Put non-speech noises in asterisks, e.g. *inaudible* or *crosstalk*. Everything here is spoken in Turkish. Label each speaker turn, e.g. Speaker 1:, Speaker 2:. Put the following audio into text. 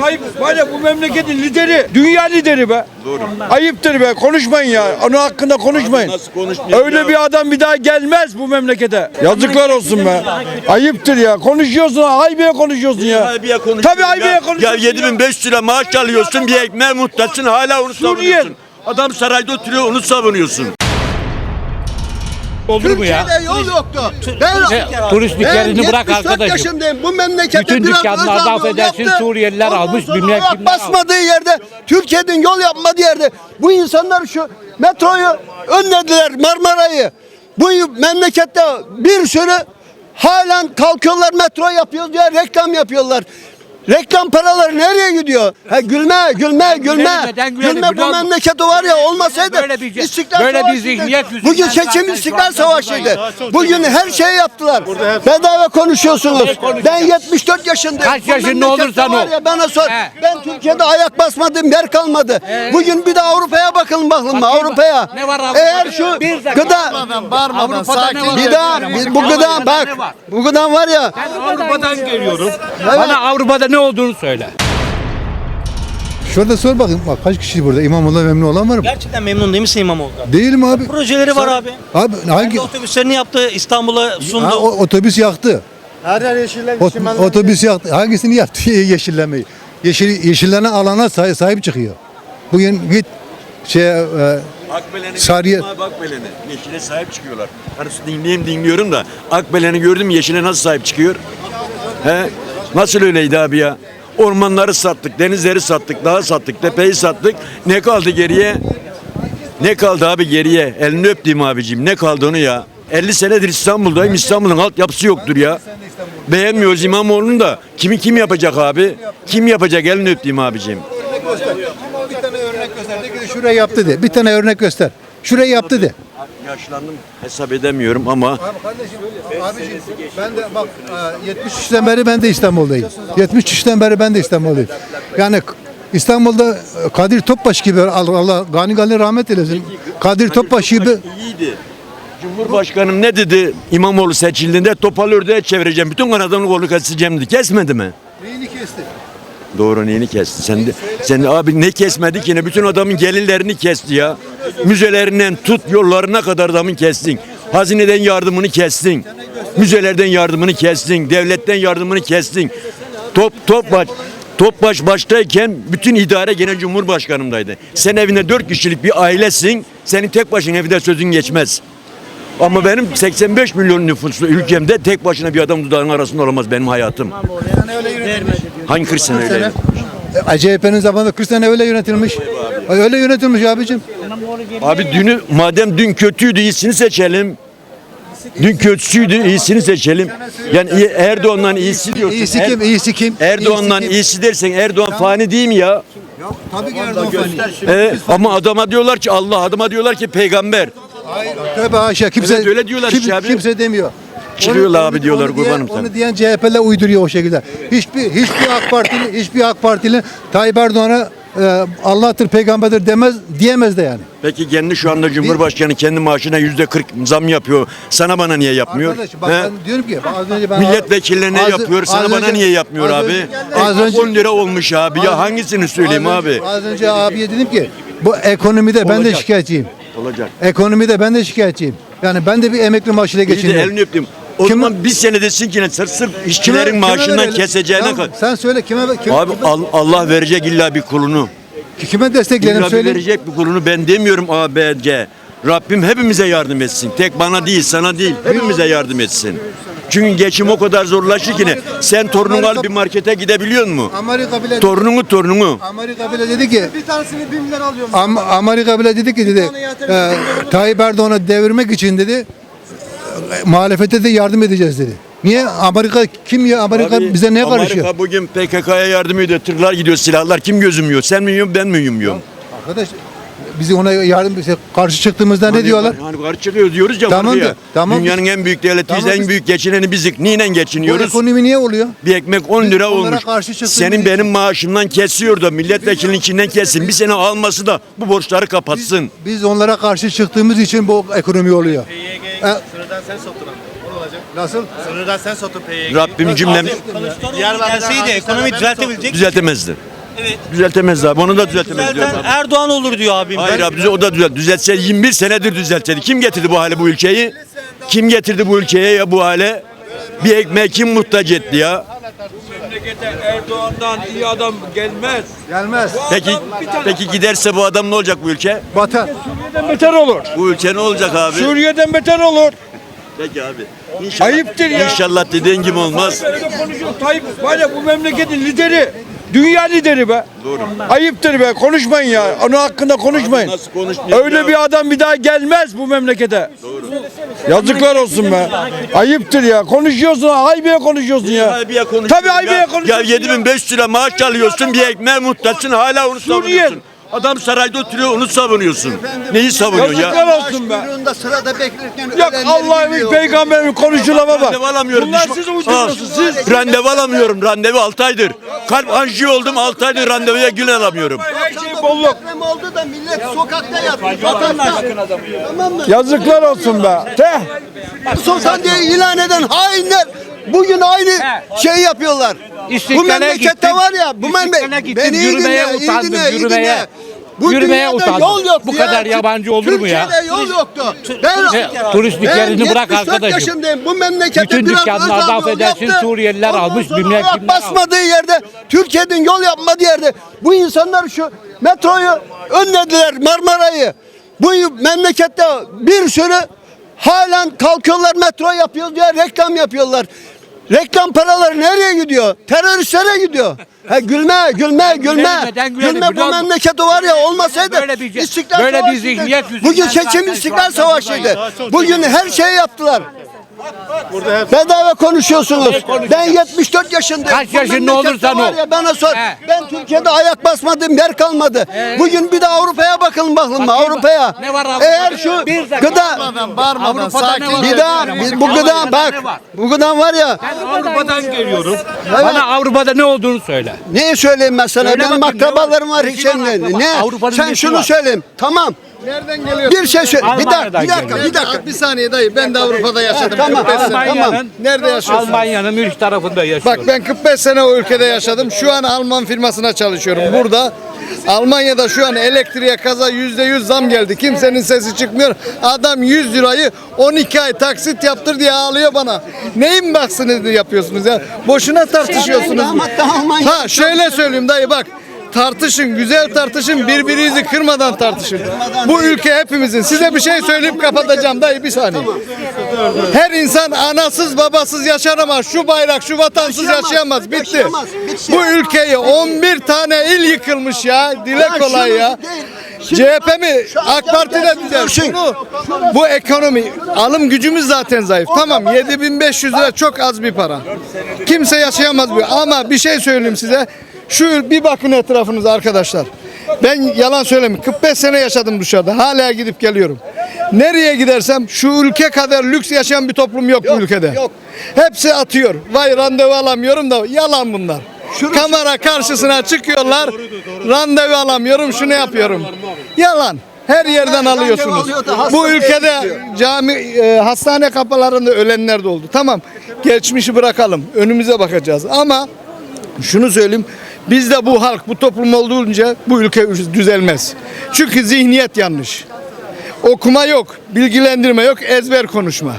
Speaker 1: Tayyip var ya bu memleketin lideri. Dünya lideri be. Doğru. Ayıptır be. Konuşmayın ya. Onun hakkında konuşmayın.
Speaker 2: nasıl konuşmayayım
Speaker 1: Öyle
Speaker 2: ya?
Speaker 1: bir adam bir daha gelmez bu memlekete. Yazıklar olsun be. Ayıptır ya. Konuşuyorsun. Haybeye konuşuyorsun ya.
Speaker 2: Haybiye konuşuyorsun
Speaker 1: Tabii haybeye
Speaker 2: ya.
Speaker 1: konuşuyorsun.
Speaker 2: Ya 7500 lira maaş alıyorsun bir ekmeğe muhtaçsın hala onu
Speaker 1: Suriye.
Speaker 2: savunuyorsun. Adam sarayda oturuyor onu savunuyorsun.
Speaker 3: Olur mu ya?
Speaker 4: Türkiye'de yol yoktu. Ben,
Speaker 3: Ne, turist dükkanını bırak
Speaker 4: 74
Speaker 3: arkadaşım.
Speaker 4: yaşındayım. Bu memlekette
Speaker 3: Bütün
Speaker 4: biraz
Speaker 3: dükkanlarda
Speaker 4: Özal yol
Speaker 3: affedersin,
Speaker 4: yaptı.
Speaker 3: Suriyeliler
Speaker 4: Ondan
Speaker 3: almış,
Speaker 4: sonra
Speaker 3: bilmem
Speaker 4: ayak
Speaker 3: kimler almış.
Speaker 4: basmadığı yerde, Türkiye'nin yol yapmadığı yerde bu insanlar şu metroyu önlediler Marmara'yı. Bu memlekette bir sürü halen kalkıyorlar metro yapıyoruz diye reklam yapıyorlar. Reklam paraları nereye gidiyor? Ha, gülme, gülme, gülme. Gülme bu memleketi var ya olmasaydı
Speaker 3: Böyle bir-
Speaker 4: İstiklal
Speaker 3: böyle bir zihniyet
Speaker 4: Bugün seçim İstiklal Savaşı'ydı. Bugün her şeyi yaptılar. Bedava konuşuyorsunuz. Ben 74 yaşındayım.
Speaker 3: Kaç yaşında olursan ol.
Speaker 4: bana sor. Ben Türkiye'de ayak basmadığım yer kalmadı. Bugün bir de Avrupa'ya bakın bakalım Avrupa'ya.
Speaker 3: ne var Avrupa'da?
Speaker 4: Eğer şu gıda
Speaker 3: Avrupa'da ne var?
Speaker 4: bir daha bu gıda bak. Bu gıda var ya.
Speaker 3: Ben Avrupa'dan geliyorum. Bana Avrupa'da ne olduğunu söyle.
Speaker 5: Şurada sor bakayım. Bak kaç kişi burada? İmamoğlu memnun olan var mı?
Speaker 6: Gerçekten memnun değil misin İmamoğlu'dan?
Speaker 5: Değilim abi.
Speaker 6: Projeleri var abi.
Speaker 5: Abi hangi
Speaker 6: Kendi otobüslerini yaptı, İstanbul'a sundu.
Speaker 5: Ha, o- otobüs yaktı. Her yer yeşillenmiş. otobüs yaktı. Hangisini yaptı? *laughs* Yeşillemeyi. Yeşil yeşillenen alana sahip, sahip çıkıyor. Bugün git şey e,
Speaker 2: Akbelen'i gördüm abi Akbelen'i. Yeşile sahip çıkıyorlar. Hani dinleyeyim dinliyorum da Akbelen'i gördüm yeşile nasıl sahip çıkıyor? He? Nasıl öyleydi abi ya? Ormanları sattık, denizleri sattık, dağı sattık, tepeyi sattık. Ne kaldı geriye? Ne kaldı abi geriye? Elini öptüm abicim. Ne kaldı onu ya? 50 senedir İstanbul'dayım. İstanbul'un altyapısı yoktur ya. Beğenmiyoruz İmamoğlu'nu da. Kimi kim yapacak abi? Kim yapacak? Elini öptüm abicim.
Speaker 5: bir tane örnek göster. De yaptı de. Bir tane örnek göster. Şurayı yaptı de.
Speaker 2: Yaşlandım hesap edemiyorum ama
Speaker 5: Abi kardeşim, abiciğim ben de bak e, 73'ten beri ben de İstanbul'dayım. 73'ten beri ben de İstanbul'dayım. Yani İstanbul'da e, Kadir Topbaş gibi Allah, Allah gani gani rahmet eylesin. Kadir Topbaş gibi
Speaker 2: iyiydi. Cumhurbaşkanım ne dedi İmamoğlu seçildiğinde topal ördeğe çevireceğim. Bütün kanadını kolunu keseceğim dedi. Kesmedi mi?
Speaker 5: neyini kesti?
Speaker 2: Doğru neyini kesti? Sen de, sen abi ne kesmedi ki ne? Bütün adamın gelirlerini kesti ya. Müzelerinden tut yollarına kadar adamın kestin. Hazineden yardımını kestin. Müzelerden yardımını kestin. Devletten yardımını kestin. Top top baş Top baş baştayken bütün idare gene Cumhurbaşkanımdaydı. Sen evinde dört kişilik bir ailesin. Senin tek başına evde sözün geçmez. Ama benim 85 milyon nüfuslu ülkemde tek başına bir adam dudağının arasında olamaz benim hayatım. Hangi 40 sene öyle?
Speaker 5: E, CHP'nin zamanında 40 sene öyle yönetilmiş. Öyle yönetilmiş abicim.
Speaker 2: Abi dünü madem dün kötüydü iyisini seçelim. Dün kötüsüydü iyisini seçelim. Yani iyi- Erdoğan'dan iyisi diyorsun.
Speaker 5: İyisi
Speaker 2: Er-
Speaker 5: kim? İyisi kim?
Speaker 2: Erdoğan'dan
Speaker 5: İyisi kim?
Speaker 2: iyisi dersen Erdoğan fani değil mi ya?
Speaker 5: Tabii ki Erdoğan fani.
Speaker 2: Ee, ama adama diyorlar ki Allah, adama diyorlar ki peygamber.
Speaker 5: Tövbe haşa kimse
Speaker 2: Evet, öyle diyorlar işte abi.
Speaker 5: Kimse demiyor.
Speaker 2: Çıkıyorlar abi diyorlar,
Speaker 5: onu
Speaker 2: kurbanım sana.
Speaker 5: Onu diyen CHP'ler uyduruyor o şekilde. Hiçbir hiçbir AK Partili hiçbir AK Partili Tayyip Erdoğan'a e, Allah'tır peygamberdir demez diyemez de yani.
Speaker 2: Peki kendi şu anda Cumhurbaşkanı kendi maaşına yüzde 40 zam yapıyor. Sana bana niye yapmıyor?
Speaker 5: Arkadaş bak
Speaker 2: He?
Speaker 5: ben diyorum ki az önce ben
Speaker 2: Milletvekillerine
Speaker 5: az-
Speaker 2: yapıyor. Sana
Speaker 5: az
Speaker 2: bana
Speaker 5: önce-
Speaker 2: niye yapmıyor
Speaker 5: az
Speaker 2: abi?
Speaker 5: önce- az önce
Speaker 2: 10 lira olmuş abi. Ya hangisini söyleyeyim
Speaker 5: az önce-
Speaker 2: abi?
Speaker 5: Az önce abiye dedim ki bu ekonomide ben de
Speaker 2: Olacak.
Speaker 5: şikayetçiyim.
Speaker 2: Olacak.
Speaker 5: Ekonomide ben de şikayetçiyim. Yani ben de bir emekli maaşıyla
Speaker 2: İyi de
Speaker 5: geçiniyorum.
Speaker 2: elini öptüm. O
Speaker 5: Kime-
Speaker 2: zaman bir sene desin ki ne sırf sırf
Speaker 5: Kime-
Speaker 2: işçilerin
Speaker 5: kime
Speaker 2: maaşından
Speaker 5: verelim?
Speaker 2: keseceğine
Speaker 5: Tamam,
Speaker 2: kadar.
Speaker 5: Sen söyle kime kime,
Speaker 2: Abi Al- Allah verecek illa bir kulunu.
Speaker 5: kime
Speaker 2: bir
Speaker 5: söyle.
Speaker 2: verecek bir kulunu ben demiyorum A, B, C. Rabbim hepimize yardım etsin. Tek bana değil, sana değil. Hepimize yardım etsin. Çünkü geçim o kadar zorlaştı ki ne? Sen torununu al bir markete gidebiliyor mu?
Speaker 5: Amerika bile
Speaker 2: Torununu torununu.
Speaker 5: Amerika bile dedi ki
Speaker 4: Bir tanesini 1 milyar alıyorum.
Speaker 5: Am- Amerika bile dedi ki dedi e, Tayyip Erdoğan'ı devirmek için dedi muhalefete de yardım edeceğiz dedi. Niye? Amerika kim ya? Amerika
Speaker 2: Abi,
Speaker 5: bize ne
Speaker 2: Amerika
Speaker 5: karışıyor?
Speaker 2: bugün PKK'ya yardım ediyor. Tırlar gidiyor, silahlar. Kim gözüm yiyor? Sen mi yiyorsun, ben mi yumuyorum?
Speaker 5: Arkadaş biz ona yardım bize karşı çıktığımızda ne diyorlar?
Speaker 2: Hani karşı çıkıyoruz diyoruz ya.
Speaker 5: Tamam
Speaker 2: ya,
Speaker 5: tamam.
Speaker 2: Dünyanın en büyük devletiyiz,
Speaker 5: Tamam
Speaker 2: en
Speaker 5: biz-
Speaker 2: büyük geçineni bizik. Niye
Speaker 5: Bu
Speaker 2: geçiniyoruz?
Speaker 5: ekonomi niye oluyor?
Speaker 2: Bir ekmek 10
Speaker 5: Biz
Speaker 2: lira
Speaker 5: onlara
Speaker 2: olmuş.
Speaker 5: karşı çıktığımız
Speaker 2: Senin
Speaker 5: için-
Speaker 2: benim maaşımdan kesiyor da milletvekilinin içinden kessin. Bir sene alması da bu borçları kapatsın.
Speaker 5: Biz onlara karşı çıktığımız için bu ekonomi oluyor. E,
Speaker 7: Sınırdan sen sattın ama. O ne olacak?
Speaker 5: nasıl?
Speaker 7: Sınırdan sen sattın PYG.
Speaker 2: Rabbim cümlem
Speaker 6: Kılıçdaroğlu gelseydi ekonomi düzeltebilecek.
Speaker 2: düzeltemezdi.
Speaker 6: Evet.
Speaker 2: Düzeltemez abi. Onu da düzeltemez diyorum
Speaker 6: Düzelten
Speaker 2: abi.
Speaker 6: Erdoğan olur diyor abim.
Speaker 2: Hayır abi düze- o da düzelt. Düzeltse 21 senedir düzeltedi. Kim getirdi bu hale bu ülkeyi? Kim getirdi bu ülkeye ya bu hale? Bir ekmeğe kim muhtaç etti ya?
Speaker 1: Memlekete Erdoğan'dan iyi adam gelmez.
Speaker 5: Gelmez.
Speaker 2: Peki peki giderse bu adam ne olacak bu ülke?
Speaker 5: Batar.
Speaker 1: Suriye'den beter olur.
Speaker 2: Bu ülke ne olacak abi?
Speaker 1: Suriye'den beter olur.
Speaker 2: Peki abi. İnşallah,
Speaker 1: Ayıptır ya.
Speaker 2: İnşallah dediğin gibi olmaz.
Speaker 1: Tayyip var ya bu memleketin lideri. Dünya lideri be.
Speaker 2: Doğru.
Speaker 1: Ayıptır be. Konuşmayın ya. Onun hakkında konuşmayın.
Speaker 2: Nasıl konuşmayayım
Speaker 1: Öyle
Speaker 2: ya?
Speaker 1: bir adam bir daha gelmez bu memlekete. Yazıklar olsun be. Ayıptır ya. Konuşuyorsun, haybeye konuşuyorsun ya.
Speaker 2: Haybiye konuşuyorsun
Speaker 1: Tabii haybeye
Speaker 2: ya.
Speaker 1: konuşuyorsun.
Speaker 2: Ya 7500 lira maaş alıyorsun bir ekmeğe muhtaçsın hala onu
Speaker 1: Suriye.
Speaker 2: savunuyorsun. Adam sarayda oturuyor onu savunuyorsun. Neyi savunuyorsun
Speaker 1: Yazıklar
Speaker 2: ya?
Speaker 1: olsun be.
Speaker 4: Kuyruğunda sırada beklerken
Speaker 1: Yok
Speaker 4: ölenleri
Speaker 1: Allah'ın
Speaker 4: biliyor.
Speaker 1: peygamberin konuşulama bak.
Speaker 2: Randevu alamıyorum.
Speaker 1: Bunlar
Speaker 2: Düşman-
Speaker 1: siz uyduruyorsunuz.
Speaker 2: Aa,
Speaker 1: Siz.
Speaker 2: Randevu alamıyorum. Randevu 6 aydır. Kalp anjiyo oldum 6 aydır randevuya gün alamıyorum.
Speaker 1: Her şey bolluk.
Speaker 4: Deprem oldu da millet sokakta yatıyor. Sokakta. Tamam mı?
Speaker 1: Yazıklar olsun be. Teh.
Speaker 4: Sultan diye ilan eden hainler bugün aynı şey yapıyorlar. bu memlekette
Speaker 3: gittim,
Speaker 4: var ya bu memleket beni iyi
Speaker 3: yürümeye
Speaker 4: dinle, iyi
Speaker 3: utandım,
Speaker 4: iyi
Speaker 3: yürümeye.
Speaker 4: dinle. Bu
Speaker 3: Yürümeye utandım.
Speaker 4: yol yok
Speaker 3: Bu
Speaker 4: ya.
Speaker 3: kadar yabancı olur mu ya?
Speaker 4: Türkiye'de yol yoktu. Ben, ben
Speaker 3: yerini bırak
Speaker 4: 74
Speaker 3: arkadaşım.
Speaker 4: yaşındayım. Bu memlekette
Speaker 3: Bütün
Speaker 4: biraz
Speaker 3: dükkanlar
Speaker 4: Özal
Speaker 3: laf
Speaker 4: yol
Speaker 3: edersin,
Speaker 4: yaptı.
Speaker 3: Suriyeliler
Speaker 4: Ondan
Speaker 3: almış, bilmem kimler almış.
Speaker 4: basmadığı yerde Türkiye'nin yol yapmadığı yerde bu insanlar şu metroyu önlediler Marmara'yı. Bu memlekette bir sürü halen kalkıyorlar metro yapıyoruz diye reklam yapıyorlar. Reklam paraları nereye gidiyor? Teröristlere gidiyor. Ha, gülme, gülme, gülme. Gülme bu memleketi var ya olmasaydı
Speaker 3: Böyle bir-
Speaker 4: İstiklal
Speaker 3: böyle bir
Speaker 4: Savaşı'ydı.
Speaker 3: zihniyet yüzünden
Speaker 4: Bugün
Speaker 3: zaten
Speaker 4: seçim
Speaker 3: şu
Speaker 4: İstiklal
Speaker 3: anda
Speaker 4: Savaşı'ydı. Bugün her şeyi yaptılar. Bedava konuşuyorsunuz. Ben 74 yaşındayım.
Speaker 3: Kaç yaşında olursan ol.
Speaker 4: ya bana sor.
Speaker 3: He.
Speaker 4: Ben Türkiye'de ayak basmadığım yer kalmadı. Bugün bir de Avrupa'ya bakın
Speaker 3: Bakayım.
Speaker 4: Avrupa'ya.
Speaker 3: Ne var Avrupa'da?
Speaker 4: Eğer şu
Speaker 3: Bir
Speaker 4: gıda
Speaker 3: Avrupa'da ne var?
Speaker 4: bir daha bir- bu gıda bak bu gıda var ya
Speaker 3: Ben Avrupa'dan geliyorum. Bana Avrupa'da ne olduğunu söyle.
Speaker 4: neyi söyleyeyim ben sana?
Speaker 3: Söyle
Speaker 4: Benim
Speaker 3: bakayım, ne
Speaker 4: akrabalarım
Speaker 3: var? akraba?
Speaker 4: Ne?
Speaker 3: Avrupa'nın
Speaker 4: Sen şunu
Speaker 3: var?
Speaker 4: söyleyeyim. Tamam.
Speaker 7: Nereden geliyorsun?
Speaker 4: Bir şey söyle. Bir dakika,
Speaker 3: Almanya'dan
Speaker 4: bir dakika, bir dakika.
Speaker 7: Bir saniye dayı ben de Avrupa'da yaşadım.
Speaker 4: Tamam,
Speaker 7: 45 sene.
Speaker 3: Almanya'nın
Speaker 7: Nerede yaşıyorsun?
Speaker 3: Almanya'nın Münih tarafında yaşıyorum.
Speaker 7: Bak ben 45 sene o ülkede yaşadım. Şu an Alman firmasına çalışıyorum. Burada Almanya'da şu an elektriğe kaza yüzde yüz zam geldi. Kimsenin sesi çıkmıyor. Adam 100 lirayı 12 ay taksit yaptır diye ağlıyor bana. Neyin baksını yapıyorsunuz ya? Boşuna tartışıyorsunuz.
Speaker 4: Almanya-
Speaker 7: Ha şöyle söyleyeyim dayı bak. Tartışın, güzel tartışın, birbirinizi kırmadan tartışın. Bu ülke hepimizin. Size bir şey söyleyip kapatacağım dayı bir saniye. Her insan anasız babasız yaşar ama şu bayrak, şu vatansız
Speaker 4: Yaşayamaz.
Speaker 7: Bitti. Bu ülkeyi 11 tane il yıkılmış ya. Dile kolay ya. CHP mi? AK Parti de. Şunu, bu ekonomi, alım gücümüz zaten zayıf. Tamam 7500 lira çok az bir para. Kimse yaşayamaz bu. Ama bir şey söyleyeyim size. Şu bir bakın etrafınıza arkadaşlar. Ben yalan söylemiyorum. 45 sene yaşadım dışarıda. Hala gidip geliyorum. Nereye gidersem şu ülke kadar lüks yaşayan bir toplum yok, bu ülkede.
Speaker 4: yok.
Speaker 7: Hepsi atıyor. Vay randevu alamıyorum da yalan bunlar.
Speaker 4: Şunu-
Speaker 7: Kamera karşısına çıkıyorlar. Randevu alamıyorum, şunu yapıyorum. Yalan. Her yerden
Speaker 4: randevu
Speaker 7: alıyorsunuz. Bu ülkede cami, e, hastane kapılarında ölenler de oldu. Tamam. Geçmişi bırakalım. Önümüze bakacağız. Ama şunu söyleyeyim. Bizde bu halk, bu toplum olduğunca bu ülke düzelmez. Çünkü zihniyet yanlış. Okuma yok, bilgilendirme yok, ezber konuşma.